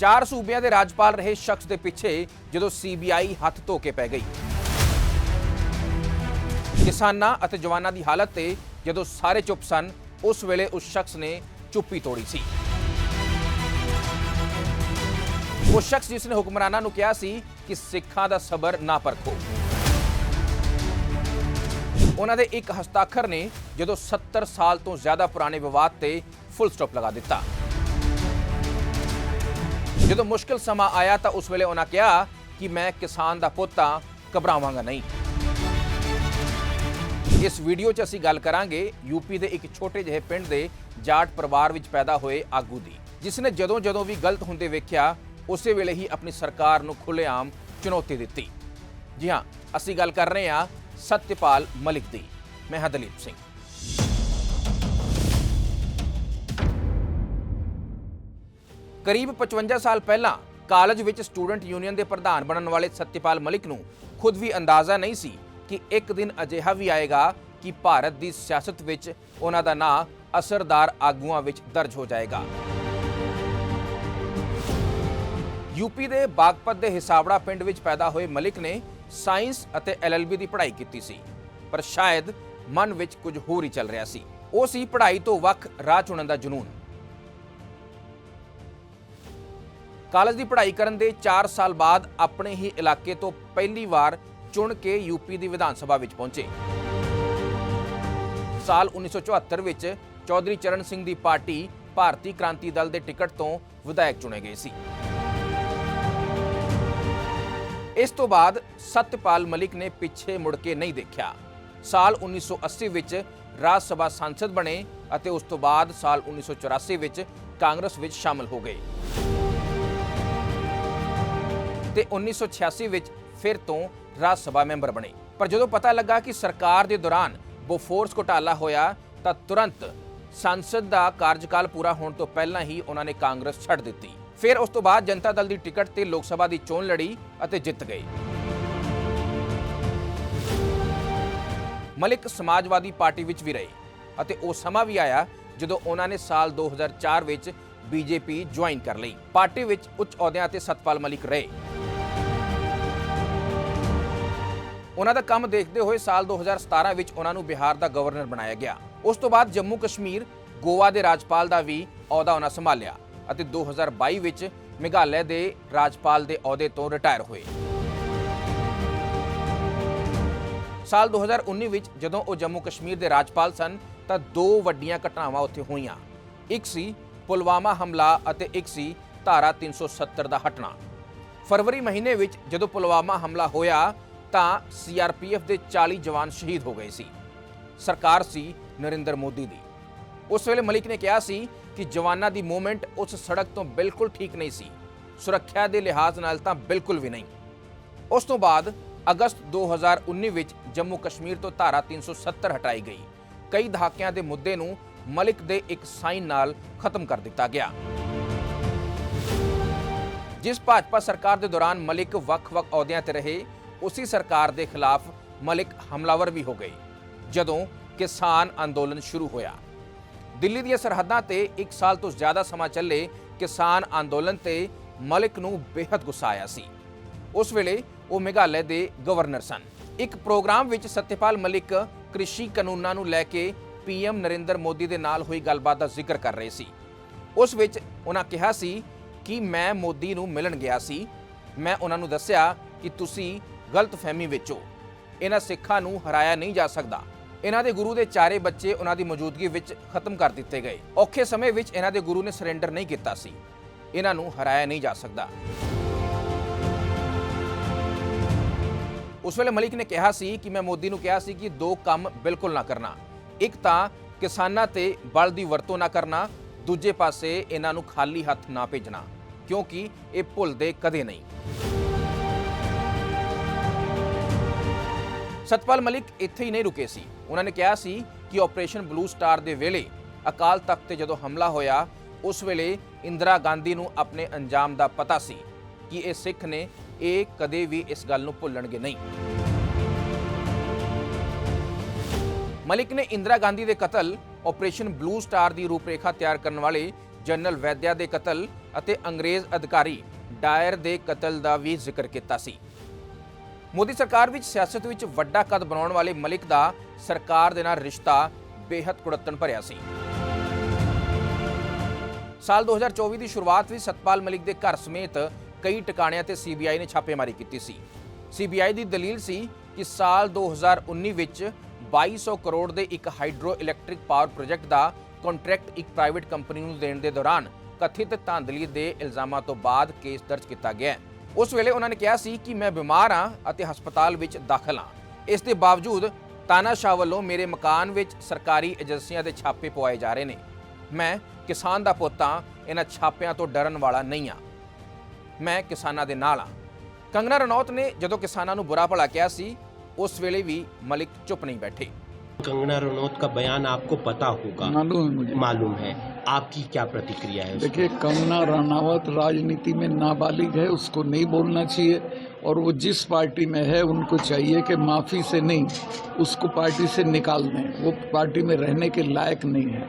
ਚਾਰ ਸੂਬਿਆਂ ਦੇ ਰਾਜਪਾਲ ਰਹੇ ਸ਼ਖਸ ਦੇ ਪਿੱਛੇ ਜਦੋਂ ਸੀਬੀਆਈ ਹੱਥ ਧੋ ਕੇ ਪੈ ਗਈ। ਕਿਸਾਨਾਂ ਅਤੇ ਜਵਾਨਾਂ ਦੀ ਹਾਲਤ ਤੇ ਜਦੋਂ ਸਾਰੇ ਚੁੱਪ ਸਨ, ਉਸ ਵੇਲੇ ਉਸ ਸ਼ਖਸ ਨੇ ਚੁੱਪੀ ਤੋੜੀ ਸੀ। ਉਹ ਸ਼ਖਸ ਜਿਸ ਨੇ ਹੁਕਮਰਾਨਾਂ ਨੂੰ ਕਿਹਾ ਸੀ ਕਿ ਸਿੱਖਾਂ ਦਾ ਸਬਰ ਨਾ ਪਰਖੋ। ਉਹਨਾਂ ਦੇ ਇੱਕ ਹਸਤਾਖਰ ਨੇ ਜਦੋਂ 70 ਸਾਲ ਤੋਂ ਜ਼ਿਆਦਾ ਪੁਰਾਣੇ ਵਿਵਾਦ ਤੇ ਫੁੱਲ ਸਟਾਪ ਲਗਾ ਦਿੱਤਾ। ਜਦੋਂ ਮੁਸ਼ਕਲ ਸਮਾਂ ਆਇਆ ਤਾਂ ਉਸ ਵੇਲੇ ਉਹਨਾਂ ਕਿਹਾ ਕਿ ਮੈਂ ਕਿਸਾਨ ਦਾ ਪੁੱਤ ਹਾਂ, ਘਬਰਾਵਾਂਗਾ ਨਹੀਂ। ਇਸ ਵੀਡੀਓ 'ਚ ਅਸੀਂ ਗੱਲ ਕਰਾਂਗੇ ਯੂਪੀ ਦੇ ਇੱਕ ਛੋਟੇ ਜਿਹੇ ਪਿੰਡ ਦੇ ਜਾਟ ਪਰਿਵਾਰ ਵਿੱਚ ਪੈਦਾ ਹੋਏ ਆਗੂ ਦੀ, ਜਿਸ ਨੇ ਜਦੋਂ ਜਦੋਂ ਵੀ ਗਲਤ ਹੁੰਦੇ ਵੇਖਿਆ, ਉਸੇ ਵੇਲੇ ਹੀ ਆਪਣੀ ਸਰਕਾਰ ਨੂੰ ਖੁੱਲ੍ਹੇਆਮ ਚੁਣੌਤੀ ਦਿੱਤੀ। ਜੀ ਹਾਂ, ਅਸੀਂ ਗੱਲ ਕਰ ਰਹੇ ਹਾਂ ਸਤਿਪਾਲ ਮਲਿਕ ਦੀ, ਮੈਂ ਹਾਂ ਦਲੀਪ ਸਿੰਘ। ਕਰੀਬ 55 ਸਾਲ ਪਹਿਲਾਂ ਕਾਲਜ ਵਿੱਚ ਸਟੂਡੈਂਟ ਯੂਨੀਅਨ ਦੇ ਪ੍ਰਧਾਨ ਬਣਨ ਵਾਲੇ ਸਤਿਪਾਲ ਮਲਿਕ ਨੂੰ ਖੁਦ ਵੀ ਅੰਦਾਜ਼ਾ ਨਹੀਂ ਸੀ ਕਿ ਇੱਕ ਦਿਨ ਅਜਿਹਾ ਵੀ ਆਏਗਾ ਕਿ ਭਾਰਤ ਦੀ ਸਿਆਸਤ ਵਿੱਚ ਉਹਨਾਂ ਦਾ ਨਾਂ ਅਸਰਦਾਰ ਆਗੂਆਂ ਵਿੱਚ ਦਰਜ ਹੋ ਜਾਏਗਾ। ਯੂਪੀ ਦੇ ਬਾਗਪਤ ਦੇ ਹਿਸਾਬੜਾ ਪਿੰਡ ਵਿੱਚ ਪੈਦਾ ਹੋਏ ਮਲਿਕ ਨੇ ਸਾਇੰਸ ਅਤੇ ਐਲਐਲਬੀ ਦੀ ਪੜ੍ਹਾਈ ਕੀਤੀ ਸੀ, ਪਰ ਸ਼ਾਇਦ ਮਨ ਵਿੱਚ ਕੁਝ ਹੋਰ ਹੀ ਚੱਲ ਰਿਹਾ ਸੀ। ਉਹ ਸੀ ਪੜ੍ਹਾਈ ਤੋਂ ਵੱਖ ਰਾਹ ਚੁਣਨ ਦਾ ਜਨੂਨ। ਕਾਲਜ ਦੀ ਪੜ੍ਹਾਈ ਕਰਨ ਦੇ 4 ਸਾਲ ਬਾਅਦ ਆਪਣੇ ਹੀ ਇਲਾਕੇ ਤੋਂ ਪਹਿਲੀ ਵਾਰ ਚੁਣ ਕੇ ਯੂਪੀ ਦੀ ਵਿਧਾਨ ਸਭਾ ਵਿੱਚ ਪਹੁੰਚੇ। ਸਾਲ 1974 ਵਿੱਚ ਚੌਧਰੀ ਚਰਨ ਸਿੰਘ ਦੀ ਪਾਰਟੀ ਭਾਰਤੀ ਕ੍ਰਾਂਤੀ ਦਲ ਦੇ ਟਿਕਟ ਤੋਂ ਵਿਧਾਇਕ ਚੁਣੇ ਗਏ ਸੀ। ਇਸ ਤੋਂ ਬਾਅਦ ਸਤਪਾਲ ਮਲਿਕ ਨੇ ਪਿੱਛੇ ਮੁੜ ਕੇ ਨਹੀਂ ਦੇਖਿਆ। ਸਾਲ 1980 ਵਿੱਚ ਰਾਜ ਸਭਾ ਸੰਸਦ ਬਣੇ ਅਤੇ ਉਸ ਤੋਂ ਬਾਅਦ ਸਾਲ 1984 ਵਿੱਚ ਕਾਂਗਰਸ ਵਿੱਚ ਸ਼ਾਮਲ ਹੋ ਗਏ। ਤੇ 1986 ਵਿੱਚ ਫਿਰ ਤੋਂ ਰਾਜ ਸਭਾ ਮੈਂਬਰ ਬਣੇ। ਪਰ ਜਦੋਂ ਪਤਾ ਲੱਗਾ ਕਿ ਸਰਕਾਰ ਦੇ ਦੌਰਾਨ ਬੋਫੋਰਸ ਘੁਟਾਲਾ ਹੋਇਆ, ਤਾਂ ਤੁਰੰਤ ਸੰਸਦ ਦਾ ਕਾਰਜਕਾਲ ਪੂਰਾ ਹੋਣ ਤੋਂ ਪਹਿਲਾਂ ਹੀ ਉਹਨਾਂ ਨੇ ਕਾਂਗਰਸ ਛੱਡ ਦਿੱਤੀ। ਫਿਰ ਉਸ ਤੋਂ ਬਾਅਦ ਜਨਤਾ ਦਲ ਦੀ ਟਿਕਟ ਤੇ ਲੋਕ ਸਭਾ ਦੀ ਚੋਣ ਲੜੀ ਅਤੇ ਜਿੱਤ ਗਏ। ਮਲਿਕ ਸਮਾਜਵਾਦੀ ਪਾਰਟੀ ਵਿੱਚ ਵੀ ਰਹੇ ਅਤੇ ਉਹ ਸਮਾਂ ਵੀ ਆਇਆ ਜਦੋਂ ਉਹਨਾਂ ਨੇ ਸਾਲ 2004 ਵਿੱਚ ਬੀਜੇਪੀ ਜੁਆਇਨ ਕਰ ਲਈ। ਪਾਰਟੀ ਵਿੱਚ ਉੱਚ ਅਹੁਦਿਆਂ ਤੇ ਸਤਪਾਲ ਮਲਿਕ ਰਹੇ। ਉਹਨਾਂ ਦਾ ਕੰਮ ਦੇਖਦੇ ਹੋਏ ਸਾਲ 2017 ਵਿੱਚ ਉਹਨਾਂ ਨੂੰ ਬਿਹਾਰ ਦਾ ਗਵਰਨਰ ਬਣਾਇਆ ਗਿਆ। ਉਸ ਤੋਂ ਬਾਅਦ ਜੰਮੂ ਕਸ਼ਮੀਰ, ਗੋਆ ਦੇ ਰਾਜਪਾਲ ਦਾ ਵੀ ਅਹੁਦਾ ਉਹਨਾਂ ਸੰਭਾਲਿਆ ਅਤੇ 2022 ਵਿੱਚ ਮੇਘਾਲయ ਦੇ ਰਾਜਪਾਲ ਦੇ ਅਹੁਦੇ ਤੋਂ ਰਿਟਾਇਰ ਹੋਏ। ਸਾਲ 2019 ਵਿੱਚ ਜਦੋਂ ਉਹ ਜੰਮੂ ਕਸ਼ਮੀਰ ਦੇ ਰਾਜਪਾਲ ਸਨ, ਤਾਂ ਦੋ ਵੱਡੀਆਂ ਘਟਨਾਵਾਂ ਉੱਥੇ ਹੋਈਆਂ। ਇੱਕ ਸੀ ਪੁਲਵਾਮਾ ਹਮਲਾ ਅਤੇ ਇੱਕ ਸੀ ਧਾਰਾ 370 ਦਾ ਹਟਣਾ। ਫਰਵਰੀ ਮਹੀਨੇ ਵਿੱਚ ਜਦੋਂ ਪੁਲਵਾਮਾ ਹਮਲਾ ਹੋਇਆ ਤਾਂ ਸੀਆਰਪੀਐਫ ਦੇ 40 ਜਵਾਨ ਸ਼ਹੀਦ ਹੋ ਗਏ ਸੀ। ਸਰਕਾਰ ਸੀ ਨਰਿੰਦਰ ਮੋਦੀ ਦੀ। ਉਸ ਵੇਲੇ ਮਲਿਕ ਨੇ ਕਿਹਾ ਸੀ ਕਿ ਜਵਾਨਾਂ ਦੀ ਮੂਵਮੈਂਟ ਉਸ ਸੜਕ ਤੋਂ ਬਿਲਕੁਲ ਠੀਕ ਨਹੀਂ ਸੀ। ਸੁਰੱਖਿਆ ਦੇ ਲਿਹਾਜ਼ ਨਾਲ ਤਾਂ ਬਿਲਕੁਲ ਵੀ ਨਹੀਂ। ਉਸ ਤੋਂ ਬਾਅਦ ਅਗਸਤ 2019 ਵਿੱਚ ਜੰਮੂ ਕਸ਼ਮੀਰ ਤੋਂ ਧਾਰਾ 370 ਹਟਾਈ ਗਈ। ਕਈ ਦਹਾਕਿਆਂ ਦੇ ਮੁੱਦੇ ਨੂੰ ਮਲਿਕ ਦੇ ਇੱਕ ਸਾਈਨ ਨਾਲ ਖਤਮ ਕਰ ਦਿੱਤਾ ਗਿਆ। ਜਿਸ ਭਾਜਪਾ ਸਰਕਾਰ ਦੇ ਦੌਰਾਨ ਮਲਿਕ ਵੱਖ-ਵੱਖ ਅਹੁਦਿਆਂ ਤੇ ਰਹੇ ਉਸੇ ਸਰਕਾਰ ਦੇ ਖਿਲਾਫ ਮਲਿਕ ਹਮਲਾਵਰ ਵੀ ਹੋ ਗਏ ਜਦੋਂ ਕਿਸਾਨ ਅੰਦੋਲਨ ਸ਼ੁਰੂ ਹੋਇਆ। ਦਿੱਲੀ ਦੀਆਂ ਸਰਹੱਦਾਂ ਤੇ 1 ਸਾਲ ਤੋਂ ਜ਼ਿਆਦਾ ਸਮਾਂ ਚੱਲੇ ਕਿਸਾਨ ਅੰਦੋਲਨ ਤੇ ਮਲਿਕ ਨੂੰ ਬੇहद ਗੁੱਸਾ ਆਇਆ ਸੀ। ਉਸ ਵੇਲੇ ਉਹ ਮੇਘਾਲੇ ਦੇ ਗਵਰਨਰ ਸਨ। ਇੱਕ ਪ੍ਰੋਗਰਾਮ ਵਿੱਚ ਸਤਿਪਾਲ ਮਲਿਕ ਕ੍ਰਿਸ਼ੀ ਕਾਨੂੰਨਾਂ ਨੂੰ ਲੈ ਕੇ ਪੀਐਮ ਨਰਿੰਦਰ ਮੋਦੀ ਦੇ ਨਾਲ ਹੋਈ ਗੱਲਬਾਤ ਦਾ ਜ਼ਿਕਰ ਕਰ ਰਹੇ ਸੀ। ਉਸ ਵਿੱਚ ਉਹਨਾਂ ਕਿਹਾ ਸੀ ਕਿ ਮੈਂ ਮੋਦੀ ਨੂੰ ਮਿਲਣ ਗਿਆ ਸੀ। ਮੈਂ ਉਹਨਾਂ ਨੂੰ ਦੱਸਿਆ ਕਿ ਤੁਸੀਂ ਗਲਤਫਹਿਮੀ ਵਿੱਚ। ਹੋ ਇਹਨਾਂ ਸਿੱਖਾਂ ਨੂੰ ਹਰਾਇਆ ਨਹੀਂ ਜਾ ਸਕਦਾ। ਇਹਨਾਂ ਦੇ ਗੁਰੂ ਦੇ ਚਾਰੇ ਬੱਚੇ ਉਹਨਾਂ ਦੀ ਮੌਜੂਦਗੀ ਵਿੱਚ ਖਤਮ ਕਰ ਦਿੱਤੇ ਗਏ। ਔਖੇ ਸਮੇਂ ਵਿੱਚ ਇਹਨਾਂ ਦੇ ਗੁਰੂ ਨੇ ਸਰੈਂਡਰ ਨਹੀਂ ਕੀਤਾ ਸੀ। ਇਹਨਾਂ ਨੂੰ ਹਰਾਇਆ ਨਹੀਂ ਜਾ ਸਕਦਾ। ਉਸ ਵੇਲੇ ਮਲਿਕ ਨੇ ਕਿਹਾ ਸੀ ਕਿ ਮੈਂ ਮੋਦੀ ਨੂੰ ਕਿਹਾ ਸੀ ਕਿ ਦੋ ਕੰਮ ਬਿਲਕੁਲ ਨਾ ਕਰਨਾ। ਇੱਕ ਤਾਂ ਕਿਸਾਨਾਂ ਤੇ ਬਲ ਦੀ ਵਰਤੋਂ ਨਾ ਕਰਨਾ। ਦੂਜੇ ਪਾਸੇ ਇਹਨਾਂ ਨੂੰ ਖਾਲੀ ਹੱਥ ਨਾ ਭੇਜਣਾ, ਕਿਉਂਕਿ ਇਹ ਭੁੱਲਦੇ ਕਦੇ ਨਹੀਂ। ਸਤਪਾਲ ਮਲਿਕ ਇੱਥੇ ਹੀ ਨਹੀਂ ਰੁਕੇ ਸੀ। ਉਹਨਾਂ ਨੇ ਕਿਹਾ ਸੀ ਕਿ ਆਪਰੇਸ਼ਨ ਬਲੂ ਸਟਾਰ ਦੇ ਵੇਲੇ ਅਕਾਲ ਤਖਤ ਤੇ ਜਦੋਂ ਹਮਲਾ ਹੋਇਆ, ਉਸ ਵੇਲੇ ਇੰਦਰਾ ਗਾਂਧੀ ਨੂੰ ਆਪਣੇ ਅੰਜਾਮ ਦਾ ਪਤਾ ਸੀ ਕਿ ਇਹ ਸਿੱਖ ਨੇ ਇਹ ਕਦੇ ਵੀ ਇਸ ਗੱਲ ਨੂੰ ਭੁੱਲਣਗੇ ਨਹੀਂ। ਮਲਿਕ ਨੇ ਇੰਦਰਾ ਗਾਂਧੀ ਦੇ ਕਤਲ, ਆਪਰੇਸ਼ਨ ਬਲੂ ਸਟਾਰ ਦੀ ਰੂਪਰੇਖਾ ਤਿਆਰ ਕਰਨ ਵਾਲੇ ਜਨਰਲ ਵੈਦਿਆ ਦੇ ਕਤਲ ਅਤੇ ਅੰਗਰੇਜ਼ ਅਧਿਕਾਰੀ ਡਾਇਰ ਦੇ ਕਤਲ ਦਾ ਵੀ ਜ਼ਿਕਰ ਕੀਤਾ ਸੀ। ਮੋਦੀ ਸਰਕਾਰ ਵਿੱਚ ਸਿਆਸਤ ਵਿੱਚ ਵੱਡਾ ਕਦ ਬਣਾਉਣ ਵਾਲੇ ਮਲਿਕ ਦਾ ਸਰਕਾਰ ਦੇ ਨਾਲ ਰਿਸ਼ਤਾ ਬੇहद ਕੁੜੱਤਣ ਭਰਿਆ ਸੀ ਸਾਲ 2024 ਦੀ ਸ਼ੁਰੂਆਤ ਵਿੱਚ ਸਤਪਾਲ ਮਲਿਕ ਦੇ ਘਰ ਸਮੇਤ ਕਈ ਟਿਕਾਣਿਆਂ ਤੇ ਸੀਬੀਆਈ ਨੇ ਛਾਪੇਮਾਰੀ ਕੀਤੀ ਸੀ ਸੀਬੀਆਈ ਦੀ ਦਲੀਲ ਸੀ ਕਿ ਸਾਲ 2019 ਵਿੱਚ 2200 ਕਰੋੜ ਦੇ ਇੱਕ ਹਾਈਡਰੋ ਇਲੈਕਟ੍ਰਿਕ ਪਾਵਰ ਪ੍ਰੋਜੈਕਟ ਦਾ ਕੰਟਰੈਕਟ ਇੱਕ ਪ੍ਰਾਈਵੇਟ ਕੰਪਨੀ ਨੂੰ ਦੇਣ ਦੇ ਦੌਰਾਨ ਕਥਿਤ ਧਾਂਦਲੀ ਦੇ ਇਲਜ਼ਾਮਾਂ ਤੋਂ ਬਾਅਦ ਕੇਸ ਦਰਜ ਕੀਤਾ ਗਿਆ ਹੈ। ਉਸ ਵੇਲੇ ਉਹਨਾਂ ਨੇ ਕਿਹਾ ਸੀ ਕਿ ਮੈਂ ਬਿਮਾਰ ਹਾਂ ਅਤੇ ਹਸਪਤਾਲ ਵਿੱਚ ਦਾਖਲ ਹਾਂ ਇਸ ਦੇ ਬਾਵਜੂਦ ਤਾਨਾਸ਼ਾਹ ਵੱਲੋਂ ਮੇਰੇ ਮਕਾਨ ਵਿੱਚ ਸਰਕਾਰੀ ਏਜੰਸੀਆਂ ਦੇ ਛਾਪੇ ਪਵਾਏ ਜਾ ਰਹੇ ਨੇ ਮੈਂ ਕਿਸਾਨ ਦਾ ਪੁੱਤ ਹਾਂ ਇਹਨਾਂ ਛਾਪਿਆਂ ਤੋਂ ਡਰਨ ਵਾਲਾ ਨਹੀਂ ਹਾਂ ਮੈਂ ਕਿਸਾਨਾਂ ਦੇ ਨਾਲ ਹਾਂ ਕੰਗਨਾ ਰਣੌਤ ਨੇ ਜਦੋਂ ਕਿਸਾਨਾਂ ਨੂੰ ਬੁਰਾ ਭਲਾ ਕਿਹਾ ਸੀ ਉਸ ਵੇਲੇ ਵੀ ਮਲਿਕ ਚੁੱਪ ਨਹੀਂ ਬੈਠੇ कंगना रनौत का बयान आपको पता होगा मालूम है मुझे मालूम है आपकी क्या प्रतिक्रिया है देखिए कंगना रनावत राजनीति में नाबालिग है उसको नहीं बोलना चाहिए। और वो जिस पार्टी में है उनको चाहिए कि माफ़ी से नहीं उसको पार्टी से निकाल दें। वो पार्टी में रहने के लायक नहीं है।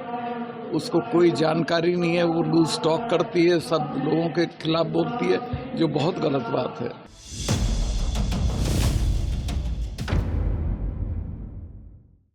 उसको कोई जानकारी नहीं है वो लूज टॉक करती है सब लोगों के खिलाफ बोलती है जो बहुत गलत बात है।